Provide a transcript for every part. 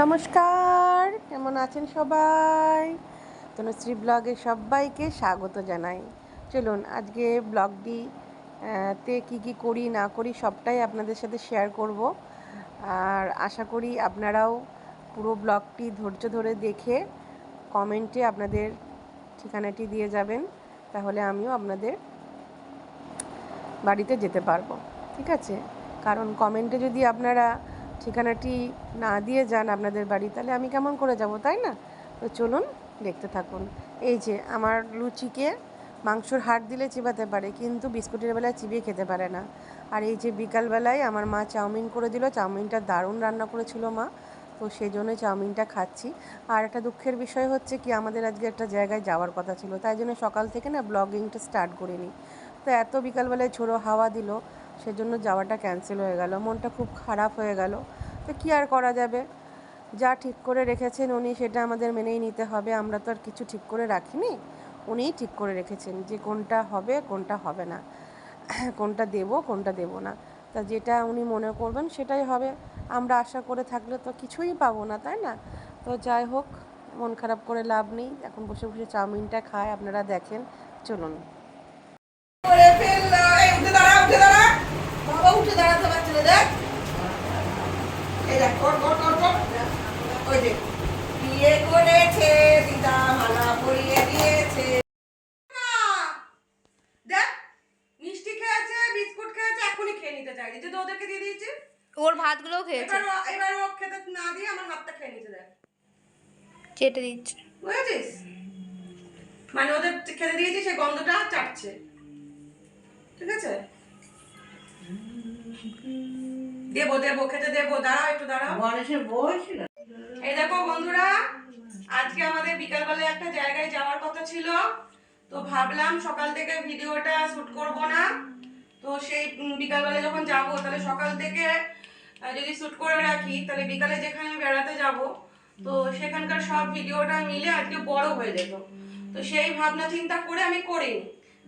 নমস্কার, কেমন আছেন সবাই? তনুশ্রী ব্লগে সবাইকে স্বাগত জানাই। চলুন, আজকে ব্লগটি তে কী কী করি, না করি, সবটাই আপনাদের সাথে শেয়ার করব। আর আশা করি আপনারাও পুরো ব্লগটি ধৈর্য ধরে দেখে কমেন্টে আপনাদের ঠিকানাটি দিয়ে যাবেন। তাহলে আমিও আপনাদের বাড়িতে যেতে পারব। ঠিক আছে? কারণ কমেন্টে যদি আপনারা ঠিকানাটি না দিয়ে যান আপনাদের বাড়ি, তাহলে আমি কেমন করে যাব, তাই না? তো চলুন, দেখতে থাকুন। এই যে, আমার লুচিকে মাংসর হাড় দিলে চিবাতে পারে, কিন্তু বিস্কুটের বেলায় চিবিয়ে খেতে পারে না। আর এই যে, বিকালবেলায় আমার মা চাউমিন করে দিল, চাউমিনটা দারুণ রান্না করেছিল মা, তো সেই জন্য চাউমিনটা খাচ্ছি। আর একটা দুঃখের বিষয় হচ্ছে কি, আমাদের আজকে একটা জায়গায় যাওয়ার কথা ছিল, তাই জন্য সকাল থেকে না, ব্লগিংটা স্টার্ট করিনি। তো এত বিকালবেলায় ঝোড়ো হাওয়া দিল সেজন্য যাওয়াটা ক্যান্সেল হয়ে গেল। মনটা খুব খারাপ হয়ে গেল। তো কী আর করা যাবে? যা ঠিক করে রেখেছেন উনি, সেটা আমাদের মেনেই নিতে হবে। আমরা তো আর কিছু ঠিক করে রাখিনি, উনিই ঠিক করে রেখেছেন যে কোনটা হবে কোনটা হবে না। কোনটা দেব কোনটা দেব না। তা যেটা উনি মনে করবেন সেটাই হবে। আমরা আশা করে থাকলে তো কিছুই পাবো না, তাই না? তো যাই হোক, মন খারাপ করে লাভ নেই। এখন বসে বসে চাউমিনটা খায়, আপনারা দেখেন। চলুন। তো ওদেরকে দিয়ে দিয়েছি? ওর ভাতগুলোও খেয়েছে। এবার ও- এবার ও খেতে না দিয়ে আমার হাতটা খেয়ে নিতে দেখ চেটে দিচ্ছে। বুঝেছিস? মানে ওদের খেতে দিয়েছি সে গন্ধটা চাটছে। ঠিক আছে? দেবো দেবো খেতে দেবো দাঁড়াও একটু দাঁড়াও। গণেশের বই ছিল। এই দেখো বন্ধুরা আজকে আমাদের বিকালবেলা একটা জায়গায় যাওয়ার কথা ছিল। তো ভাবলাম সকাল থেকে ভিডিওটা শুট করব না। তো সেই বিকালবেলা যখন যাব, তাহলে সকাল থেকে যদি শ্যুট করে রাখি, তাহলে বিকালে যেখানে বেড়াতে যাব, তো সেখানকার সব ভিডিওটা মিলে আজকে বড় হয়ে যেত। তো সেই ভাবনা চিন্তা করে আমি করিনি।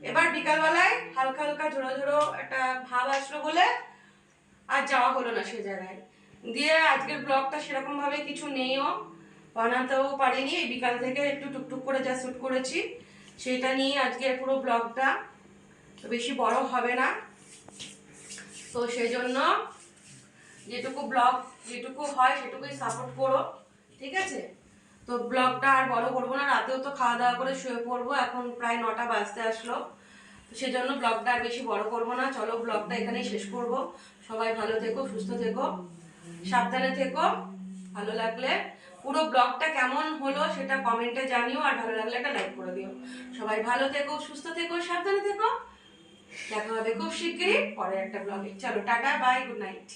এবার বিকালবেলায় হালকা হালকা ঝোড়ো ঝোড়ো একটা ভাব আসলো বলে আর যাওয়া হলো না সে জায়গায়। দিয়ে আজকের ব্লগটা সেরকম ভাবে কিছু নেইও, বানাতেও পারিনি। এই বিকাল থেকে একটু টুকটুক করে যা শ্যুট করেছি, সেটা নিয়ে আজকের পুরো ব্লগটা বেশি বড় হবে না। তো সেই জন্য যেটুকু ব্লগ যেটুকু হয় সেটুকুই সাপোর্ট করো, ঠিক আছে? তো ব্লগটা আর বড় করব না, রাতেও তো খাওয়া দাওয়া করে শুয়ে পড়ব, এখন প্রায় নটা বাজতে আসলো। তো সেজন্য ব্লগটা আর বেশি বড় করব না, চলো ব্লগটা এখানেই শেষ করব। সবাই ভালো থেকো, সুস্থ থেকো, সাবধানে থেকো, ভালো লাগলে পুরো ব্লগটা কেমন হলো সেটা কমেন্টে জানিও, আর ভালো লাগলে একটা লাইক করে দিও। সবাই ভালো থেকো, সুস্থ থেকো, সাবধানে দেখা হবে খুব শিগগিরই পরে একটা ব্লগে চলো টাটা বাই গুড নাইট